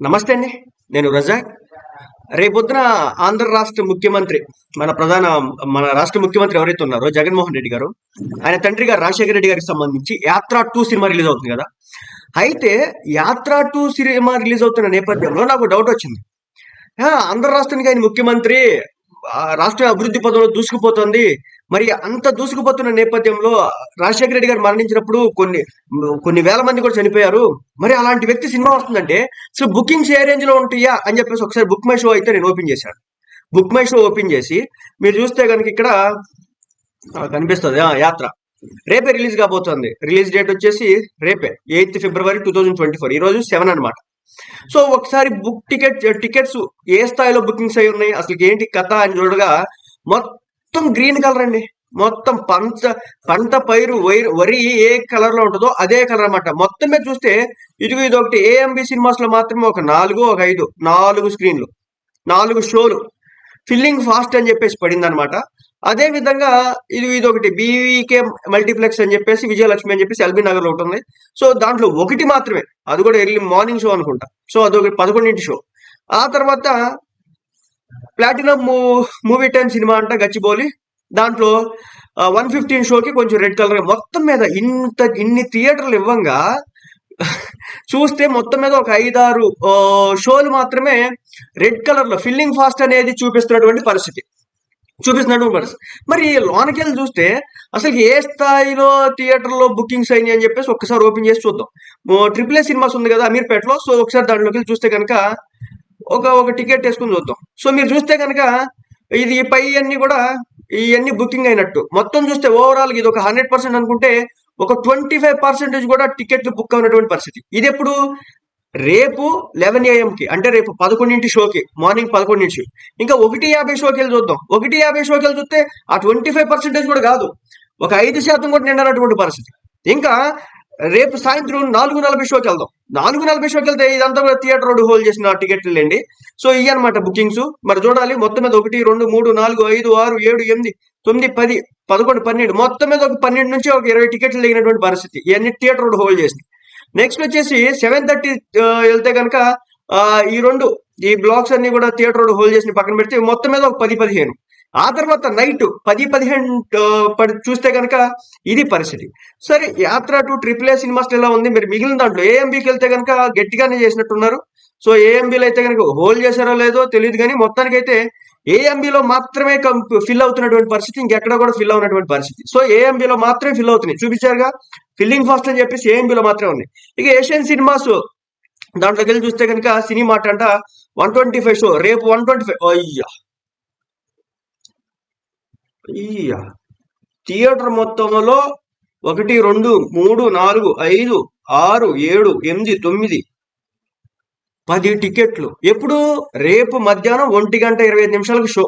నమస్తే అండి. నేను రజాక్. రేపొద్దున ఆంధ్ర రాష్ట్ర ముఖ్యమంత్రి మన ప్రధాన మన రాష్ట్ర ముఖ్యమంత్రి ఎవరైతే ఉన్నారో జగన్మోహన్ రెడ్డి గారు ఆయన తండ్రి గారు రాజశేఖర రెడ్డి గారికి సంబంధించి యాత్ర టూ సినిమా రిలీజ్ అవుతుంది కదా. అయితే యాత్ర టూ సినిమా రిలీజ్ అవుతున్న నేపథ్యంలో నాకు డౌట్ వచ్చింది. ఆంధ్ర రాష్ట్రానికి ఆయన ముఖ్యమంత్రి రాష్ట్ర అభివృద్ధి పదంలో దూసుకుపోతుంది. మరి అంత దూసుకుపోతున్న నేపథ్యంలో రాజశేఖర రెడ్డి గారు మరణించినప్పుడు కొన్ని కొన్ని వేల మంది కూడా చనిపోయారు. మరి అలాంటి వ్యక్తి సినిమా వస్తుందంటే సో బుకింగ్స్ ఏ రేంజ్లో ఉంటాయా? అని చెప్పేసి ఒకసారి బుక్ మై షో అయితే నేను ఓపెన్ చేశాను. బుక్ మై షో ఓపెన్ చేసి మీరు చూస్తే కనుక ఇక్కడ కనిపిస్తుంది ఆ, యాత్ర. రేపే రిలీజ్ కాబోతుంది. రిలీజ్ డేట్ వచ్చేసి రేపే eighth February two thousand twenty four. ఈ రోజు సెవెన్ అనమాట సో ఒకసారి బుక్ టికెట్ టికెట్స్ ఏ స్థాయిలో బుకింగ్స్ అయి ఉన్నాయి అసలు ఏంటి కథ అని చూడగా మొత్తం గ్రీన్ కలర్ అండి. మొత్తం పంట పంట పైరు వైర్ వరి ఏ కలర్లో ఉంటుందో అదే కలర్ అనమాట మొత్తం మీద చూస్తే ఇదిగో ఇది ఒకటి ఏఎంబి సినిమాస్లో మాత్రమే ఒక నాలుగు ఒక ఐదు నాలుగు స్క్రీన్లు నాలుగు షోలు. ఫిల్లింగ్ ఫాస్ట్ అని చెప్పేసి పడింది అనమాట అదే విధంగా ఇది ఇది ఒకటి బీవీకే మల్టీప్లెక్స్ అని చెప్పేసి విజయలక్ష్మి అని చెప్పేసి ఎల్బీ నగర్లో ఉంటుంది సో దాంట్లో ఒకటి మాత్రమే. అది కూడా ఎర్లీ మార్నింగ్ షో అనుకుంటా. సో అదొక పదకొండింటి షో. ఆ తర్వాత ప్లాటినం మూవీ టైమ్ సినిమా అంట గచ్చిబౌలి. దాంట్లో వన్ ఫిఫ్టీన్ షోకి కొంచెం రెడ్ కలర్. మొత్తం మీద ఇంత ఇన్ని థియేటర్లు ఇవ్వంగా చూస్తే మొత్తం మీద ఒక ఐదారు షోలు మాత్రమే రెడ్ కలర్లో. ఫిల్లింగ్ ఫాస్ట్ అనేది చూపిస్తున్నటువంటి పరిస్థితి. చూపిస్తున్నటువంటి పరిస్థితి మరి లోనకెళ్ళి చూస్తే అసలు ఏ స్థాయిలో థియేటర్లో బుకింగ్స్ అయినాయి అని చెప్పేసి ఒక్కసారి ఓపెన్ చేసి చూద్దాం. ట్రిపుల్ ఏ సినిమాస్ ఉంది కదా అమీర్పేటలో సో ఒకసారి దాంట్లోకి వెళ్ళి చూస్తే కనుక ఒక ఒక టికెట్ వేసుకుని చూద్దాం. సో మీరు చూస్తే కనుక ఇది పై అన్ని కూడా ఇవన్నీ బుకింగ్ అయినట్టు. మొత్తం చూస్తే ఓవరాల్ ఇది ఒక హండ్రెడ్ పర్సెంట్ అనుకుంటే ఒక ట్వంటీ ఫైవ్ పర్సెంటేజ్ కూడా టికెట్లు బుక్ అయినటువంటి పరిస్థితి. ఇది ఎప్పుడు? రేపు లెవెన్ ఏఎంకి అంటే రేపు పదకొండింటి షోకి మార్నింగ్ పదకొండింటి షో. ఇంకా ఒకటి యాభై షోకి వెళ్ళి చూద్దాం. ఒకటి యాభై షోకి వెళ్ళి చూస్తే ఆ ట్వంటీ ఫైవ్ పర్సెంటేజ్ కూడా కాదు. ఒక ఐదు శాతం కూడా నిండనటువంటి పరిస్థితి. ఇంకా రేపు సాయంత్రం నాలుగు నలభై షోకి వెళ్దాం. నాలుగు నలభై షోకి వెళ్తే ఇదంతా కూడా థియేటర్ రోడ్ హోల్డ్ చేసిన టికెట్లు లేండి. సో ఇవి అనమాట బుకింగ్స్. మరి చూడాలి మొత్తం మీద ఒకటి రెండు మూడు నాలుగు ఐదు ఆరు ఏడు ఎనిమిది తొమ్మిది పది పదకొండు పన్నెండు మొత్తం మీద ఒక పన్నెండు నుంచి ఒక ఇరవై టికెట్లు లేనటువంటి పరిస్థితి. ఇవన్నీ థియేటర్ రోడ్ హోల్డ్ చేసింది నెక్స్ట్ వచ్చేసి సెవెన్ థర్టీ వెళ్తే కనుక ఈ రెండు ఈ బ్లాక్స్ అన్ని కూడా థియేటర్ రోడ్ హోల్డ్ చేసి పక్కన పెడితే మొత్తం మీద ఒక పది పదిహేను. ఆ తర్వాత నైట్ పది పదిహేను పడి చూస్తే కనుక ఇది పరిస్థితి. సరే యాత్ర టు ట్రిపుల్ ఏ సినిమాస్ ఎలా ఉంది? మీరు మిగిలిన దాంట్లో ఏఎంబీకి వెళ్తే కనుక గట్టిగానే చేసినట్టున్నారు. సో ఏఎంబీలు అయితే కనుక హోల్డ్ చేశారో లేదో తెలియదు కానీ మొత్తానికి అయితే ఏఎంబీలో మాత్రమే ఫిల్ అవుతున్నటువంటి పరిస్థితి ఇంకెక్కడ కూడా ఫిల్ అవునటువంటి పరిస్థితి. సో ఏఎంబీలో మాత్రమే ఫిల్ అవుతున్నాయి. చూపించారుగా? ఫిల్లింగ్ ఫాస్ట్ అని చెప్పేసి ఏఎంబీలో మాత్రమే ఉన్నాయి. ఇక ఏషియన్ సినిమాస్ దాంట్లోకి వెళ్ళి చూస్తే కనుక సినిమా అంట వన్ ట్వంటీ ఫైవ్ షో రేపు వన్ ట్వంటీ ఫైవ్ అయ్యా! అయ్యా! థియేటర్ మొత్తంలో ఒకటి రెండు మూడు నాలుగు ఐదు ఆరు ఏడు ఎనిమిది తొమ్మిది పది టికెట్లు. ఎప్పుడు? రేపు మధ్యాహ్నం ఒంటి గంట ఇరవై ఐదు నిమిషాలకు షో.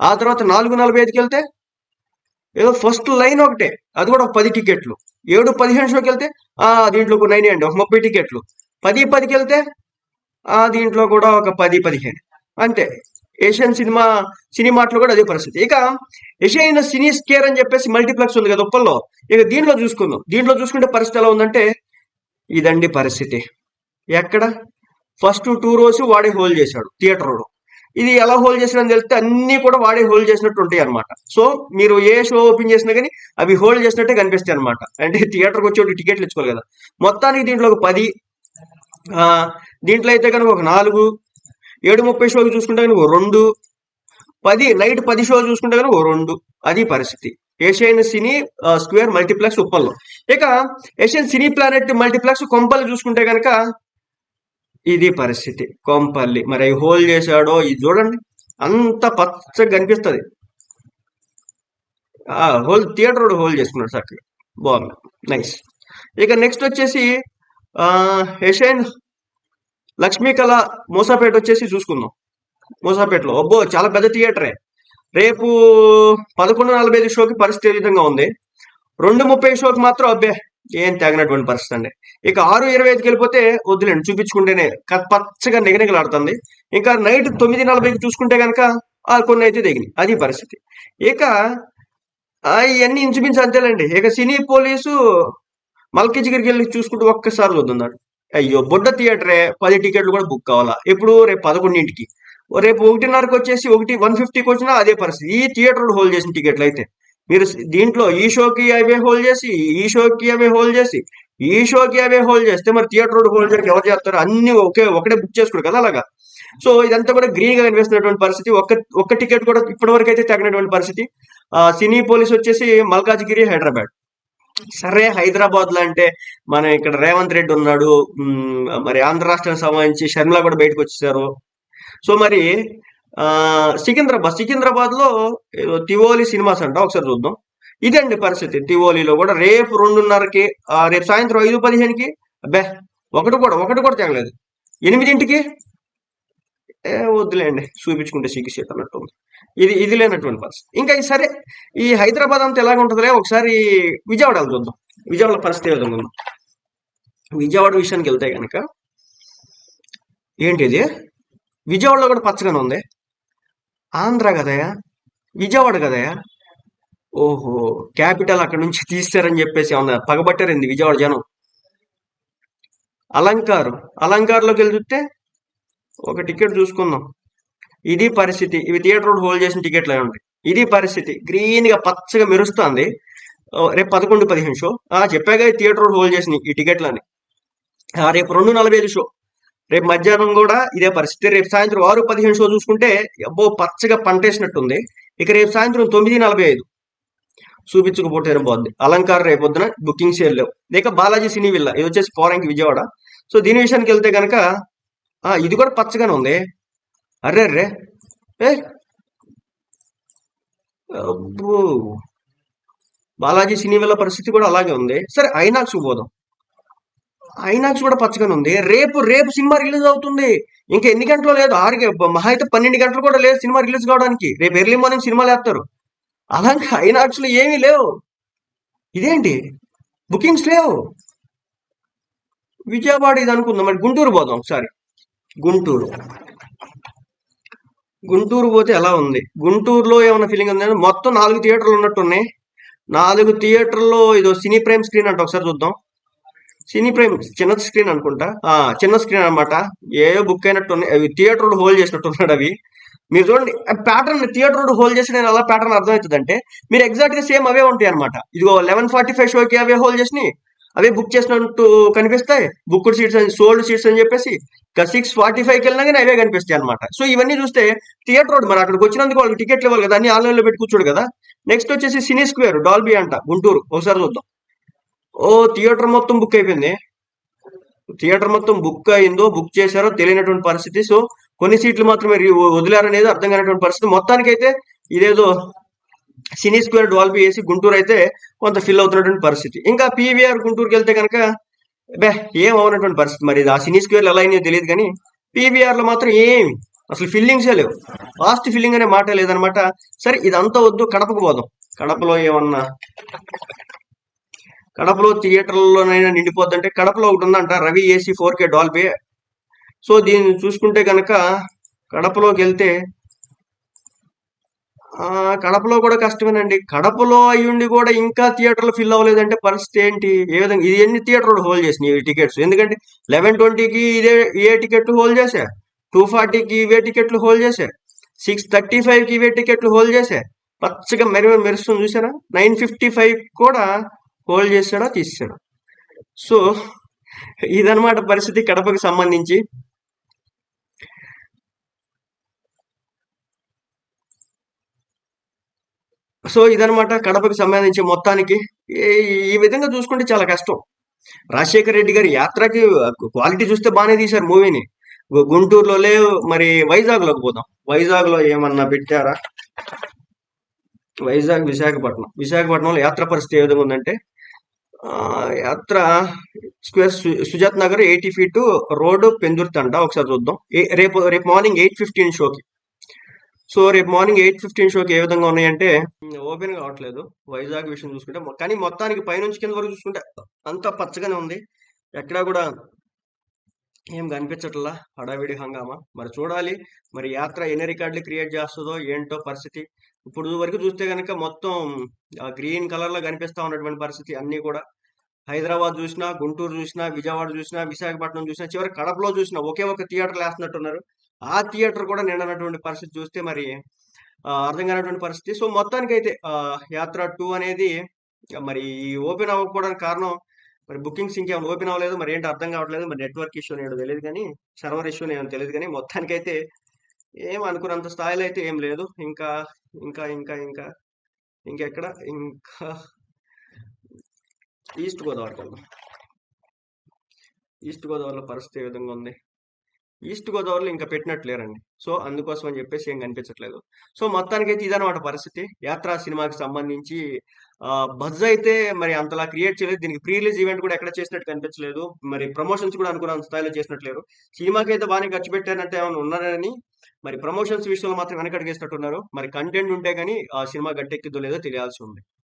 ఆ తర్వాత నాలుగు నలభై ఐదుకి వెళ్తే? ఏదో ఫస్ట్ లైన్ ఒకటే. అది కూడా ఒక పది టికెట్లు. ఏడు పదిహేను షోకి వెళ్తే? ఆ దీంట్లో ఒక నైన్ అండి ఒక ముప్పై టికెట్లు. పది పదికి వెళ్తే? ఆ దీంట్లో కూడా ఒక పది పదిహేను. అంతే. ఏషియన్ సినిమా సినిమాట్లో కూడా అదే పరిస్థితి. ఇక ఏషియన్ సినీ స్కేర్ అని చెప్పేసి మల్టీప్లెక్స్ ఉంది కదా ఉప్పల్లో. ఇక దీంట్లో చూసుకుందాం. దీంట్లో చూసుకుంటే పరిస్థితి ఎలా ఉందంటే? ఇదండి పరిస్థితి. ఎక్కడ? ఫస్ట్ టూ రోజు వాడే హోల్డ్ చేశాడు థియేటర్ ఇది ఎలా హోల్డ్ చేసాడని తెలిస్తే అన్ని కూడా వాడే హోల్డ్ చేసినట్టు ఉంటాయి అనమాట సో మీరు ఏ షో ఓపెన్ చేసినా కానీ అవి హోల్డ్ చేసినట్టే కనిపిస్తాయి అనమాట అంటే థియేటర్కి వచ్చేటి టికెట్లు ఇచ్చుకోవాలి కదా. మొత్తానికి దీంట్లో ఒక పది ఆ, దీంట్లో అయితే కనుక ఒక నాలుగు ఏడు ముప్పై షోకి చూసుకుంటే కనుక రెండు పది నైట్ పది షోలు చూసుకుంటే కనుక ఓ రెండు. అది పరిస్థితి. ఏషియన్ సినీ స్క్వేర్ మల్టీప్లెక్స్ ఉప్పల్లో. ఇక ఏషియన్ సినీ ప్లానెట్ మల్టీప్లెక్స్ కొంపలు చూసుకుంటే కనుక ఇది పరిస్థితి. కొంపల్లి. మరి అవి హోల్డ్ చేశాడో ఇది చూడండి. అంత పచ్చగా కనిపిస్తుంది. ఆ హోల్ థియేటర్ కూడా హోల్డ్ చేసుకున్నాడు చక్కగా బాగుంది. నైస్. ఇక నెక్స్ట్ వచ్చేసి యశైన్ లక్ష్మీకళ లక్ష్మీ కళ మూసాపేట వచ్చేసి చూసుకుందాం. మూసాపేటలో. అబ్బో చాలా పెద్ద థియేటరే. రేపు పదకొండు నలభై ఐదు షోకి పరిస్థితి విధంగా ఉంది? రెండు ముప్పై షోకి మాత్రం అబ్బే ఏం తగినటువంటి పరిస్థితి అండి. ఇక ఆరు ఇరవై ఐదుకి వెళ్ళిపోతే వద్దులేండి చూపించుకుంటేనే పచ్చగా నిగనిగలాడుతుంది ఇంకా నైట్ తొమ్మిది నలభైకి చూసుకుంటే కనుక ఆ కొన్ని అయితే దిగినాయి అది పరిస్థితి. ఇక ఇవన్నీ ఇంచుమించు అంతేలేండి. ఇక సినీ పోలీసు మల్కిజిగిరికి వెళ్ళి చూసుకుంటూ ఒక్కసారి చూద్దాం అయ్యో బుడ్డ థియేటరే పది టికెట్లు కూడా బుక్ కావాలా? ఎప్పుడు రేపు పదకొండింటికి. రేపు ఒకటిన్నరకు వచ్చేసి ఒకటి వన్ ఫిఫ్టీకి వచ్చినా అదే పరిస్థితి. ఈ థియేటర్ హోల్డ్ చేసిన టికెట్లు అయితే మీరు దీంట్లో ఈ షోకి అవే హోల్డ్ చేసి ఈ షోకి అవే హోల్డ్ చేసి ఈ షోకి అవే హోల్డ్ చేస్తే మరి థియేటర్ హోల్డ్ చేయడానికి ఎవరు చేస్తారు? అన్ని ఒకే ఒకటే బుక్ చేసుకోడు కదా అలాగా? సో ఇదంతా కూడా గ్రీన్గా కనిపిస్తున్నటువంటి పరిస్థితి. ఒక్క ఒక్క టికెట్ కూడా ఇప్పటి వరకు అయితే తగినటువంటి పరిస్థితి. ఆ, సినీ పోలీస్ వచ్చేసి మల్కాజ్గిరి హైదరాబాద్. సరే హైదరాబాద్లో అంటే మన ఇక్కడ రేవంత్ రెడ్డి ఉన్నాడు. మరి ఆంధ్ర రాష్ట్రానికి సంబంధించి షర్మిల కూడా బయటకు వచ్చేసారు. సో మరి సికింద్రాబాద్ సికింద్రాబాద్లో ఏదో తివోలి సినిమాస్ అంట ఒకసారి చూద్దాం. ఇదండి పరిస్థితి. తివోలిలో కూడా రేపు రెండున్నరకి ఆ, రేపు సాయంత్రం ఐదు పదిహేనుకి అబ్బే ఒకటి కూడా ఒకటి కూడా తేగలేదు ఎనిమిదింటికి? ఏ వద్దులేండి చూపించుకుంటే సిగ్గు అన్నట్టు ఉంది. ఇది ఇది లేనటువంటి పరిస్థితి. ఇంకా ఈ సరే ఈ హైదరాబాద్ అంతా ఎలాగ ఉంటుందిలే ఒకసారి విజయవాడ చూద్దాం. విజయవాడ పరిస్థితి ఏ విధంగా విజయవాడ విషయానికి వెళ్తే కనుక ఏంటి ఇది విజయవాడలో కూడా పచ్చగానే ఉంది. ఆంధ్ర కదయా? విజయవాడ కదయా? ఓహో క్యాపిటల్ అక్కడ నుంచి తీస్తారని చెప్పేసి ఏమన్నా పగబట్టారింది విజయవాడ జనం? అలంకారు అలంకారులోకి వెళ్ళి చూస్తే ఒక టికెట్ చూసుకుందాం. ఇది పరిస్థితి. ఇవి థియేటర్ రోడ్ హోల్డ్ చేసిన టికెట్లు అయి ఉంటాయి ఇది పరిస్థితి. గ్రీన్గా పచ్చగా మెరుస్తుంది. ఓ, రేపు పదకొండు పదిహేను షో. చెప్పాగా థియేటర్ రోడ్ హోల్డ్ చేసిన ఈ టికెట్లని. రేపు రెండు నలభై ఐదు షో. రేపు మధ్యాహ్నం కూడా ఇదే పరిస్థితి. రేపు సాయంత్రం ఆరు పదిహేను షో చూసుకుంటే అబ్బో పచ్చగా పంటేసినట్టుంది. ఇక రేపు సాయంత్రం తొమ్మిది నలభై ఐదు. చూపించకపోతేనే బాగుంది. అలంకారం రేపు పొద్దున బుకింగ్ షేర్ లేవు. లేక బాలాజీ సినీ విల్లా. ఇది వచ్చేసి పోరానికి విజయవాడ. సో దీని విషయానికి వెళ్తే కనుక ఇది కూడా పచ్చగానే ఉంది. అర్రే అర్రే. ఏ? అబ్బో. బాలాజీ సినీ విల్లా పరిస్థితి కూడా అలాగే ఉంది. సరే ఐనాక్స్ పోదాం. ఐనాక్స్ కూడా పచ్చగానే ఉంది. రేపు రేపు సినిమా రిలీజ్ అవుతుంది. ఇంకా ఎన్ని గంటలు లేదు? ఆరు మహా అయితే పన్నెండు గంటలు కూడా లేదు సినిమా రిలీజ్ కావడానికి. రేపు ఎర్లీ మార్నింగ్ సినిమాలు వేస్తారు. అలాగే ఐనాక్స్లో ఏమీ లేవు. ఇదేంటి? బుకింగ్స్ లేవు. విజయవాడ ఇది అనుకుందాం. మరి గుంటూరు పోదాం ఒకసారి. గుంటూరు. గుంటూరు పోతే ఎలా ఉంది? గుంటూరులో ఏమైనా ఫీలింగ్ ఉంది? మొత్తం నాలుగు థియేటర్లు ఉన్నట్టున్నాయి. నాలుగు థియేటర్లో ఇదో సినీ ప్రైమ్ స్క్రీన్ అంట ఒకసారి చూద్దాం. సినీ ప్రేమ్ చిన్న స్క్రీన్ అనుకుంటా. ఆ చిన్న స్క్రీన్ అన్నమాట. ఏ బుక్ అయినట్టు ఉన్నాయి. అవి థియేటర్ హోల్డ్ చేసినట్టున్నాడు అవి. మీరు చూడండి ప్యాటర్న్ థియేటర్ హోల్డ్ చేసి నేను అలా ప్యాటర్న్ అర్థమవుతుంది అంటే మీరు ఎగ్జాక్ట్గా సేమ్ అవే ఉంటాయి అనమాట ఇదిగో లెవెన్ ఫార్టీ ఫైవ్ షోకి అవే హోల్డ్ చేసినాయి అవే బుక్ చేసినట్టు కనిపిస్తాయి. బుక్డ్ సీట్స్ అని సోల్డ్ సీట్స్ అని చెప్పేసి ఇక సిక్స్ ఫార్టీ ఫైవ్కి వెళ్ళినా కానీ అవే కనిపిస్తాయి అనమాట సో ఇవన్నీ చూస్తే థియేటర్ రోడ్ మరి అక్కడికి వచ్చినందుకు వాళ్ళకి టికెట్లు ఇవ్వాలి కదా అన్ని ఆన్లైన్లో పెట్టి కూర్చోడు కదా. నెక్స్ట్ వచ్చేసి సినీ స్క్వేర్ డాల్బీ అంట గుంటూరు. ఒకసారి చూద్దాం. ఓ థియేటర్ మొత్తం బుక్ అయిపోయింది. థియేటర్ మొత్తం బుక్ అయిందో బుక్ చేశారో తెలియనటువంటి పరిస్థితి. సో కొన్ని సీట్లు మాత్రమే రి- వదిలారనేది అర్థం కానటువంటి పరిస్థితి. మొత్తానికైతే ఇదేదో సినీ స్క్వేర్ డాల్బీ వేసి గుంటూరు అయితే కొంత ఫిల్ అవుతున్నటువంటి పరిస్థితి. ఇంకా పీవీఆర్ గుంటూరుకి వెళ్తే కనుక బే ఏం అవునటువంటి పరిస్థితి మరి? ఆ సినీ స్క్వేర్ ఎలా అయినాయో తెలియదు కానీ పీవీఆర్లో మాత్రం ఏమి అసలు ఫిల్లింగ్సే లేవు. లాస్ట్ ఫిల్లింగ్ అనే మాట లేదనమాట సరే ఇదంతా వద్దు కడపకు పోదాం. కడపలో ఏమన్నా కడపలో థియేటర్లలోనైనా నిండిపోద్దంటే కడపలో ఒకటి ఉందంట Ravi AC four K Dolby so దీన్ని చూసుకుంటే కనుక కడపలోకి వెళ్తే కడపలో కూడా కష్టమేనండి. కడపలో అయ్యుండి కూడా ఇంకా థియేటర్లు ఫిల్ అవ్వలేదంటే పరిస్థితి ఏంటి? ఏ విధంగా? ఇది ఎన్ని థియేటర్లు హోల్డ్ చేసినాయి ఈ టికెట్స్? ఎందుకంటే లెవెన్ ట్వంటీకి ఇదే ఏ టికెట్లు హోల్డ్ చేశా? టూ ఫార్టీకి ఇవే టికెట్లు హోల్డ్ చేశా? సిక్స్ థర్టీ ఫైవ్కి ఇవే టికెట్లు హోల్డ్ చేశా? పచ్చగా మెరుగు మెరుస్తుంది చూసారా నైన్ ఫిఫ్టీ ఫైవ్ కూడా హోల్డ్ చేశాడా? తీసాడా సో ఇదనమాట పరిస్థితి కడపకి సంబంధించి. సో ఇదనమాట కడపకి సంబంధించి మొత్తానికి. ఈ- ఈ విధంగా చూసుకుంటే చాలా కష్టం. రాజశేఖర రెడ్డి గారి యాత్రకి క్వాలిటీ చూస్తే బాగానే తీశారు మూవీని. గుంటూరులో లేవు మరి వైజాగ్లోకి పోదాం. వైజాగ్లో ఏమన్నా పెట్టారా? వైజాగ్ విశాఖపట్నం. విశాఖపట్నంలో యాత్ర పరిస్థితి ఏ విధంగా ఉందంటే యాత్ర square Sujath Nagar eighty feet road పెందుర్తండ ఒకసారి చూద్దాం. రేపు రేపు మార్నింగ్ ఎయిట్ ఫిఫ్టీన్ షోకి. సో రేపు మార్నింగ్ ఎయిట్ ఫిఫ్టీన్ షోకి ఏ విధంగా ఉన్నాయంటే ఓపెన్ కావట్లేదు. వైజాగ్ విషయం చూసుకుంటే కానీ మొత్తానికి పైనుంచి కింద వరకు చూసుకుంటే అంతా పచ్చగానే ఉంది. ఎక్కడా కూడా ఏం కనిపించట్లా? హడావిడి హంగామా. మరి చూడాలి. మరి యాత్ర ఎన్ని రికార్డులు క్రియేట్ చేస్తుందో ఏంటో పరిస్థితి. ఇప్పుడు వరకు చూస్తే కనుక మొత్తం గ్రీన్ కలర్లో కనిపిస్తా ఉన్నటువంటి పరిస్థితి అన్ని కూడా. హైదరాబాద్ చూసినా గుంటూరు చూసినా విజయవాడ చూసినా విశాఖపట్నం చూసినా చివరి కడపలో చూసినా ఒకే ఒక థియేటర్ వేస్తున్నట్టున్నారు. ఆ థియేటర్ కూడా నిండనటువంటి పరిస్థితి చూస్తే మరి అర్థం కానటువంటి పరిస్థితి. సో మొత్తానికి అయితే యాత్ర టూ అనేది మరి ఓపెన్ అవ్వకపోవడానికి కారణం మరి బుకింగ్స్ ఇంకేమైనా ఓపెన్ అవ్వలేదు మరి ఏంటి అర్థం కావట్లేదు మరి నెట్వర్క్ ఇష్యూ నేను తెలియదు కానీ సర్వర్ ఇష్యూ నేను తెలియదు కానీ మొత్తానికి అయితే ఏం అనుకున్నంత స్థాయిలో అయితే ఏం లేదు. ఇంకా ఇంకా ఇంకా ఇంకా. ఇంకెక్కడ? ఇంకా ఈస్ట్ గోదావరికి వెళ్దాం ఈస్ట్ గోదావరిలో పరిస్థితి ఏ విధంగా ఉంది? ఈస్ట్ గోదావరిలో ఇంకా పెట్టినట్లేరండి సో అందుకోసం అని చెప్పేసి ఏం కనిపించట్లేదు. సో మొత్తానికి అయితే ఇదనమాట పరిస్థితి. యాత్ర సినిమాకి సంబంధించి బజ్ అయితే మరి అంతలా క్రియేట్ చేయలేదు. దీనికి ప్రీ రిలీజ్ ఈవెంట్ కూడా ఎక్కడ చేసినట్టు కనిపించలేదు. మరి ప్రమోషన్స్ కూడా అనుకున్న స్థాయిలో చేసినట్లేరు సినిమాకి అయితే బాగానే ఖర్చు పెట్టారంటే ఏమైనా ఉన్నారని మరి ప్రమోషన్స్ విషయంలో మాత్రం వెనకడిగేసినట్టున్నారు. మరి కంటెంట్ ఉంటే కానీ ఆ సినిమా గట్టెక్కిద్దో లేదో తెలియాల్సి ఉంది.